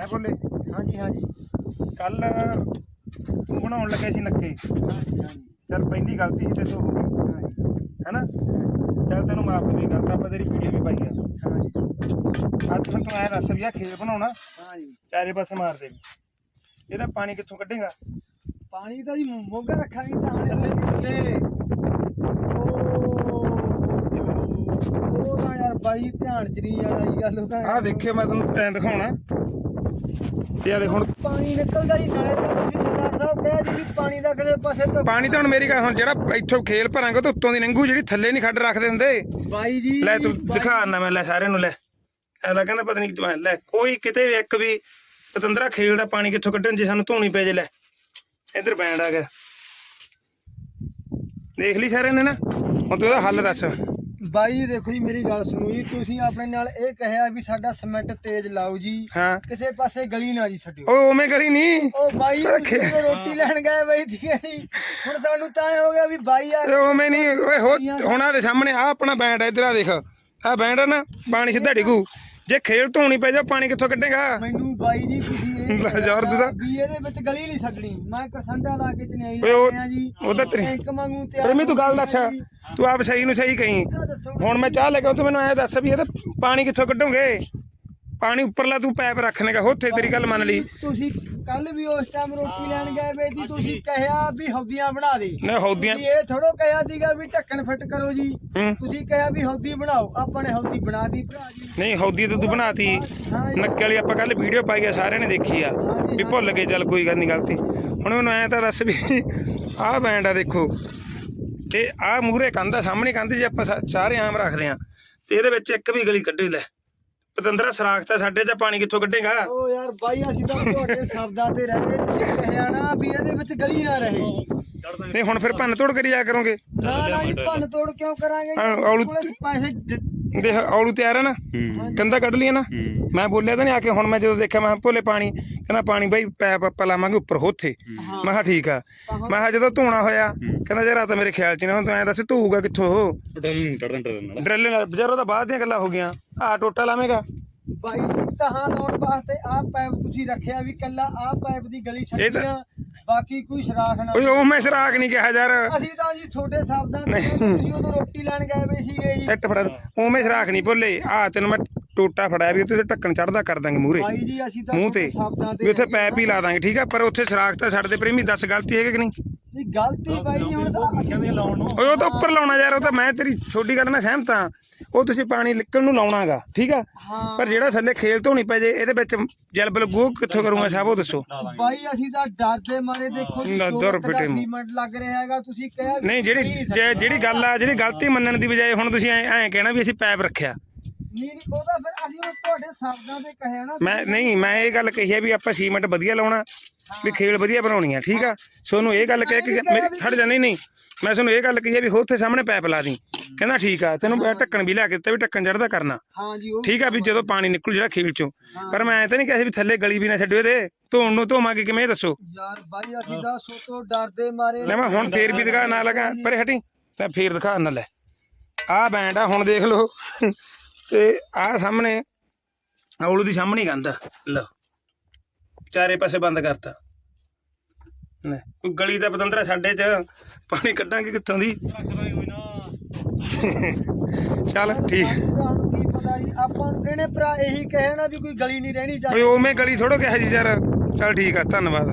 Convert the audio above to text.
ਹੈ ਬੋਲੇ? ਹਾਂਜੀ ਹਾਂਜੀ। ਕੱਲ ਤੂੰ ਬਣਾਉਣ ਲੱਗਿਆ ਸੀ ਨੱਕੇ। ਹਾਂਜੀ ਹਾਂਜੀ। ਚੱਲ ਪਹਿਲੀ ਗਲਤੀ ਸੀ ਤੇ ਤੂੰ ਹੋ ਗਈ। ਹਾਂਜੀ। ਹੈਨਾ? ਚੱਲ ਤੈਨੂੰ ਮਾਫ ਵੀ ਕਰਤਾ ਆਪਾਂ ਤੇਰੀ ਵੀਡੀਓ ਵੀ ਪਾਈ ਆ। ਹਾਂਜੀ। ਅੱਜ ਹੁਣ ਤੂੰ ਐ ਦੱਸ ਵੀ ਆ ਖੇਤ ਬਣਾਉਣਾ? ਹਾਂਜੀ। ਚਾਰੇ ਪਾਸੇ ਮਾਰ ਦੇ। ਇਹਦਾ ਪਾਣੀ ਕਿੱਥੋਂ ਕੱਢੇਗਾ? ਪਾਣੀ ਤਾਂ ਜੀ ਮੋਗਾ ਰੱਖਾਂਗੇ ਤਾਂ ਹਾਲੇ ਤੇ ਉਹ ਉਹ ਤਾਂ ਯਾਰ ਬਾਈ ਧਿਆਨ ਚ ਨਹੀਂ ਯਾਰ ਆਈ ਗੱਲ ਉਹ ਤਾਂ ਆਹ ਦੇਖਿਓ ਮੈਂ ਤੈਨੂੰ ਐਂ ਦਿਖਾਉਣਾ। ਤੇ ਆ ਦੇਖ ਹੁਣ ਪਾਣੀ ਨਿਕਲਦਾ ਜੀ ਨਾਲੇ ਤੇ ਤੁਸੀਂ ਸਰਦਾਰ ਸਾਹਿਬ ਕਹਿਆ ਜੀ ਵੀ ਪਾਣੀ ਦਾ ਕਿਸੇ ਪਾਸੇ ਤੋਂ ਪਾਣੀ ਤਾਂ ਹੁਣ ਮੇਰੀ ਗੱਲ ਹੁਣ ਜਿਹੜਾ ਇੱਥੋਂ ਖੇਲ ਭਰਾਂਗੇ ਤਾਂ ਉੱਤੋਂ ਦੀ ਲੰਘੂ ਜਿਹੜੀ ਥੱਲੇ ਨਹੀਂ ਖੱਡ ਰੱਖਦੇ ਹੁੰਦੇ। ਬਾਈ ਜੀ ਲੈ ਤੂੰ ਦਿਖਾ ਨਾ ਮੈਂ ਲੈ ਸਾਰਿਆਂ ਨੂੰ ਲੈ। ਐਲਾ ਕਹਿੰਦਾ ਪਤਾ ਨਹੀਂ ਤੂੰ ਐਂ ਲੈ ਕੋਈ ਕਿਤੇ ਵੀ ਇੱਕ ਵੀ ਪਤੰਦਰਾ ਖੇਲ ਦਾ ਪਾਣੀ ਕਿੱਥੋਂ ਕੱਢਣ ਜੇ ਸਾਨੂੰ ਧੋਣੀ ਪੈ ਜੇ ਲੈ। ਇੱਧਰ ਬੈਂਡ ਆ ਗਿਆ। ਦੇਖ ਲਈ ਸਾਰਿਆਂ ਨੇ ਨਾ। ਹੁਣ ਤੂੰ ਇਹਦਾ ਹੱਲ ਦੱਸ। ਬਾਈ ਦੇਖੋ ਜੀ ਮੇਰੀ ਗੱਲ ਸੁਣੋ ਜੀ ਤੁਸੀਂ ਆਪਣੇ ਨਾਲ ਇਹ ਕਹਿਆ ਵੀ ਸਾਡਾ ਸੀਮੈਂਟ ਤੇਜ਼ ਲਾਓ ਜੀ। ਹਾਂ। ਕਿਸੇ ਪਾਸੇ ਗਲੀ ਨਾ ਜੀ ਛੱਡਿਓ। ਉਹ ਉਵੇਂ ਕਰੀ ਨਹੀਂ ਉਹ ਬਾਈ ਰੋਟੀ ਲੈਣ ਗਏ ਬਾਈ ਠੀਕ ਹੈ ਜੀ। ਹੁਣ ਸਾਨੂੰ ਤਾਂ ਹੋ ਗਿਆ ਵੀ ਬਾਈ ਆ ਇਹ ਉਵੇਂ ਨਹੀਂ ਓਏ ਹੋ ਹੁਣ ਆ ਦੇ ਸਾਹਮਣੇ ਆ ਆਪਣਾ ਬੈਂਡ ਆ ਇੱਧਰ ਆ ਦੇਖ। ਆ ਬੈਂਡ ਆ ਨਾ ਪਾਣੀ ਸਿੱਧਾ ਡਿੱਗੂ। ਜੇ ਖੇਲ ਧੋਣੀ ਪੈ ਜਾ ਪਾਣੀ ਕਿੱਥੋਂ ਕੱਢੇਗਾ? ਮੈਨੂੰ ਬਾਈ ਜੀ ਤੁਸੀਂ ਇਹ ਲੈ ਕਹਿਆ ਜ਼ੋਰ ਦਿੱਤਾ। ਵੀ ਇਹਦੇ ਵਿੱਚ ਗਲੀ ਨਹੀਂ ਛੱਡਣੀ। ਮੈਂ ਕਸੰਡਾ ਲਾ ਕੇ ਚਨਿਆਈ ਓਏ ਉਹ- ਲਾਇਆ ਜੀ। ਉਹ ਤਾਂ ਤੇਰੀ- ਟੈਂਕ ਵਾਂਗੂ ਤਿਆਰ ਪ੍ਰੇਮੀ ਤੂੰ ਗੱਲ ਦੱਸ। ਤੂੰ ਆਪ ਸਹੀ ਨੂੰ ਸਹੀ ਕਹੀਂ। ਹੁਣ ਮੈਂ ਚਾਹ ਲੈ ਕੇ ਤੂੰ ਮੈਨੂੰ ਐ ਦੱਸ ਵੀ ਇਹਦਾ ਪਾਣੀ ਕਿੱਥੋਂ ਕੱਢੋਗੇ? ਪਾਣੀ ਉੱਪਰਲਾ ਤੂੰ ਪੈਪ ਰੱਖਣੇਗਾ ਉੱਥੇ ਤੇਰੀ ਗੱਲ ਮੰਨ ਲਈ। ਤੁਸੀਂ ਕੱਲ ਵੀ ਉਸ ਟਾਈਮ ਰੋਟੀ ਲੈਣ ਗਏ ਵੇ ਜੀ ਤੁਸੀਂ ਕਹਿਆ ਵੀ ਹੌਦੀਆਂ ਬਣਾ ਦੇ। ਨਾ ਹੌਦੀਆਂ ਇਹ ਥੋੜੋ ਕਹਿਆ ਦੀਗਾ ਵੀ ਢੱਕਣ ਫਿੱਟ ਕਰੋ ਜੀ। ਤੁਸੀਂ ਕਹਿਆ ਵੀ ਹੌਦੀ ਬਣਾਓ ਆਪਾਂ ਨੇ ਹੌਦੀ ਬਣਾ ਦੀ ਭਰਾ ਜੀ। ਨਹੀਂ ਹੌਦੀ ਤਾਂ ਤੂੰ ਬਣਾਤੀ। ਨੱਕੇ ਵਾਲੀ ਆਪਾਂ ਕੱਲ ਵੀਡੀਓ ਪਾਈ ਆ ਸਾਰਿਆਂ ਨੇ ਦੇਖੀ ਆ। ਵੀ ਭੁੱਲ ਗਏ ਚੱਲ ਕੋਈ ਗੱਲ ਨਹੀਂ ਗਲਤੀ। ਹੁਣ ਮੈਨੂੰ ਐ ਤਾਂ ਦੱਸ ਵੀ ਆਹ ਬੈਂਡ ਆ ਦੇਖੋ। ਤੇ ਆਹ ਮੂਹਰੇ ਕੰਧ ਆ ਸਾਹਮਣੇ ਕੰਧ ਜੇ ਆਪਾਂ ਸਾਰੇ ਆਮ ਰੱਖਦੇ ਆ ਤੇ ਇਹਦੇ ਵਿੱਚ ਇੱਕ ਵੀ ਗਲੀ ਕੱਢੀ ਲੈ। ਪਤੰਦਰਾ ਸਰਾਖ ਤਾਂ ਸਾਡੇ ਚ ਪਾਣੀ ਕਿੱਥੋਂ ਕੱਢੇਗਾ? ਓ ਯਾਰ ਬਾਈ ਅਸੀਂ ਤਾਂ ਤੁਹਾਡੇ ਸ਼ਬਦਾਂ ਤੇ ਰਹਿ ਗਏ ਤੁਸੀਂ ਕਹਿਆ ਨਾ ਵੀ ਇਹਦੇ ਵਿੱਚ ਗਲੀ ਨਾ ਰਹੇ। ਨਹੀਂ ਹੁਣ ਫਿਰ ਭੰਨ ਤੋੜ ਕਰੀ ਜਾ ਕਰੋਗੇ। ਨਾ ਨਾ ਜੀ ਭੰਨ ਤੋੜ ਕਿਉਂ ਕਰਾਂਗੇ? ਹਾਂ? ਔਲੂ- ਪੈਸੇ ਦਿੱ- ਦੇਖ ਔਲੂ ਤਿਆਰ ਹੈ ਨਾ? ਕੰਦਾ ਕੱਢ ਲਈਏ ਨਾ? ਮੈਂ ਬੋਲਿਆ ਤਾਂ ਨਹੀਂ ਆ ਕੇ ਹੁਣ ਮੈਂ ਜਦੋਂ ਦੇਖਿਆ ਮੈਂ ਕਿਹਾ ਭੋਲੇ ਪਾਣੀ ਕਹਿੰਦਾ ਪਾਣੀ ਬਾਈ ਪੈਪ ਆਪਾਂ ਲਾਵਾਂਗੇ ਉੱਪਰ ਹੋਥੇ। ਮੈਂ ਕਿਹਾ ਠੀਕ ਆ। ਮੈਂ ਕਿਹਾ ਜਦੋਂ ਧੋਣਾ ਹੋਇਆ ਕਹਿੰਦਾ ਯਾਰ ਆ ਤਾਂ ਮੇਰੇ ਖਿਆਲ ਚ ਨਹੀਂ ਹੁਣ ਤੂੰ ਐਂ ਦੱਸ ਧੋਊਗਾ ਕਿੱਥੋਂ ਉਹ? ਟਰਨ ਨਾਲ ਡਰਲ ਨਾਲ। ਬਜ਼ਾਰੋਂ ਤਾਂ ਬਾਅਦ ਦੀਆਂ ਗੱਲਾਂ ਹੋ ਗਈਆਂ। ਆ ਟੋਟਾ ਲਾਵੇਂਗਾ? ਬਾਈ ਜੀ ਤਹਾਂ ਲਾਉਣ ਵਾਸਤੇ ਆਹ ਪਾਈਪ ਤੁਸੀਂ ਰੱਖਿਆ ਵੀ ਕੱਲਾ ਆਹ ਪਾਈਪ ਦੀ ਗਲੀ ਇਹ ਤਾਂ- ਬਾਕੀ ਕੋਈ ਸ਼ਰਾਖ ਨਾ ਓਏ ਉਹ ਮੈਂ ਸਰਾਖ ਨਹੀਂ ਕਿਹਾ ਯਾਰ। ਅਸੀਂ ਤਾਂ ਜੀ ਛੋਟੇ ਸ਼ਬਦਾਂ ਤੇ ਤੁਸੀਂ ਉਦੋਂ ਰੋਟੀ ਲੈਣ ਗਏ ਵੇ ਸੀਗੇ ਜੀ। ਇੱਟ ਫੜਾ ਉਵੇਂ ਸਰਾਖ ਨਹੀਂ ਭੁੱਲੇ। ਆ ਤੈਨੂੰ ਮੈਂ ਟੋਟਾ ਫੜਾਇਆ ਵੀ ਉੱਤੇ ਢੱਕਣ ਚੜਦਾ ਕਰ ਦਾਂਗੇ ਮੂਹਰੇ। ਬਾਈ ਜੀ ਅਸੀਂ ਤਾਂ ਮੂੰਹ ਤੇ। ਸ਼ਬਦਾਂ ਵੀ ਉੱਥੇ ਪੈਪ ਹੀ ਲਾ ਦਾਂਗੇ ਠੀਕ ਆ? ਪਰ ਉੱਥੇ ਸਰਾਖ ਤਾਂ ਛੱਡ ਦੇ ਪ੍ਰੇਮੀ ਦੱਸ ਗਲਤੀ ਹੈਗੀ ਕਿ ਨਹੀਂ? ਨਹੀਂ ਗਲਤੀ ਬਾਈ ਜੀ ਹੁਣ ਤਾਂ ਅਸੀਂ ਲਾਉਣ ਨੂੰ। ਓਏ ਉਹ ਤਾਂ ਉੱਪਰ ਲਾਉਣਾ ਯਾਰ ਉਹ ਤਾਂ ਮੈਂ ਤੇਰੀ ਛੋਟੀ ਗੱਲ ਨਾਲ ਸਹਿਮਤ ਹਾਂ। ਉਹ ਤੁਸੀਂ ਪਾਣੀ ਨਿਕਲ ਨੂੰ ਲਾਉਣਾਗਾ ਠੀਕ ਆ? ਪਰ ਜਿਹੜਾ ਥੱਲੇ ਖੇਲ ਧੋਣੀ ਪੈ ਜੇ ਇਹਦੇ ਵਿੱਚ ਜਲਬਲ ਗੋਹ ਕਿੱਥੋਂ ਕਰੂੰਗਾ ਸਾਹਿਬ ਉਹ ਦੱਸੋ। ਬਾਈ ਅਸੀਂ ਤਾਂ ਡਰਦੇ ਮਾਰੇ ਦੇਖੋ ਜੀ ਨਾ, ਦੋ ਦਰ ਮੂੰਹ। ਸੀਮੈਂਟ ਲੱਗ ਰਿਹਾ ਹੈਗਾ ਤੁਸੀਂ ਕਿਹਾ ਨਹੀਂ ਜਿਹੜੀ ਜਿਹੜੀ ਗੱਲ ਆ ਜਿਹੜੀ ਗਲਤੀ ਮੰਨਣ ਦੀ ਬਜਾਏ ਹੁਣ ਤੁਸੀਂ ਐਂ ਐਂ ਕਹਿਣਾ ਵੀ ਅਸੀਂ ਪੈਪ ਰੱਖਿਆ। ਨਹੀਂ ਨਹੀਂ ਉਹਦਾ ਫਿਰ ਅਸੀਂ ਹੁਣ ਤੁਹਾਡੇ ਸ਼ਬਦਾਂ ਤੇ ਕਹਿਆ ਨਾ ਮੈਂ ਨਹੀਂ ਮੈਂ ਇਹ ਗੱਲ ਕਹੀ ਆ ਵੀ ਆਪਾਂ ਸੀਮੈਂਟ ਵਧੀਆ ਲਾਉਣਾ ਵੀ ਖੇਲ ਵਧੀਆ ਬਣਾਉਣੀ ਆ ਠੀਕ ਆ? ਸੋਨੂੰ ਇਹ ਗੱਲ ਕਹਿ ਕੇ ਮੇਰੀ ਖੜ ਜਾ ਨਹੀਂ ਨਹੀਂ। ਮੈਂ ਤੁਹਾਨੂੰ ਇਹ ਗੱਲ ਕਹੀ ਆ ਵੀ ਉੱਥੇ ਸਾਹਮਣੇ ਪੈਪ ਲਾ ਦੀ। ਕਹਿੰਦਾ ਠੀਕ ਆ ਤੈਨੂੰ ਢੱਕਣ ਵੀ ਲਿਆ ਕੇ ਦਿੱਤਾ ਵੀ ਢੱਕਣ ਚੜਦਾ ਕਰਨਾ। ਹਾਂ ਜੀ ਉਹ ਠੀਕ ਆ ਵੀ ਜਦੋਂ ਪਾਣੀ ਨਿਕਲੂ ਜਿਹੜਾ ਖੇਲ ਚੋਂ। ਪਰ ਮੈਂ ਐ ਤਾਂ ਨਹੀਂ ਕਿਹਾ ਸੀ ਵੀ ਥੱਲੇ ਗਲੀ ਵੀ ਨਾ ਛੱਡਿਓ ਇਹਦੇ ਧੋਣ ਨੂੰ ਧੋਵਾਂਗੇ ਕਿਵੇਂ ਦੱਸੋ? ਯਾਰ ਬਾਈ ਅਸੀਂ ਤਾਂ ਸੋਤੋਂ ਡਰਦੇ ਮਾਰੇ ਲੈ ਮੈਂ ਹੁਣ ਫੇਰ ਵੀ ਦਿਖਾ ਨਾ ਲਗਾ ਪਰੇ ਹਟੀ ਤਾਂ ਫੇਰ ਦਿਖਾ ਨਾ ਲੈ। ਆਹ ਬੈਂਡ ਆ ਹੁਣ ਦੇਖ ਲਓ। ਤੇ ਆਹ ਸਾਹਮਣੇ ਔਲੂ ਦੀ ਸਾਹਮਣੇ ਗੰਦਾ ਲਓ। ਚਾਰੇ ਪਾਸੇ ਬੰਦ ਕਰਤਾ। ਲੈ ਕੋਈ ਗਲੀ ਦਾ ਪਤੰਦਰਾ ਸਾਡੇ ਚ ਪਾਣੀ ਕੱਢਾਂਗੇ ਕਿੱਥੋਂ ਦੀ? ਚੱਲ ਠੀਕ। ਕੀ ਪਤਾ ਜੀ ਆਪਾਂ ਨੂੰ ਇਹਨੇ ਭਰਾ ਇਹੀ ਕਹਿਣਾ ਵੀ ਕੋਈ ਗਲੀ ਨਹੀਂ ਰਹਿਣੀ ਓਏ ਚਾਹੀਦੀ ਉਵੇਂ ਗਲੀ ਥੋੜੋ ਕਿਹਾ ਜੀ ਯਾਰ। ਚੱਲ ਠੀਕ ਆ ਧੰਨਵਾਦ।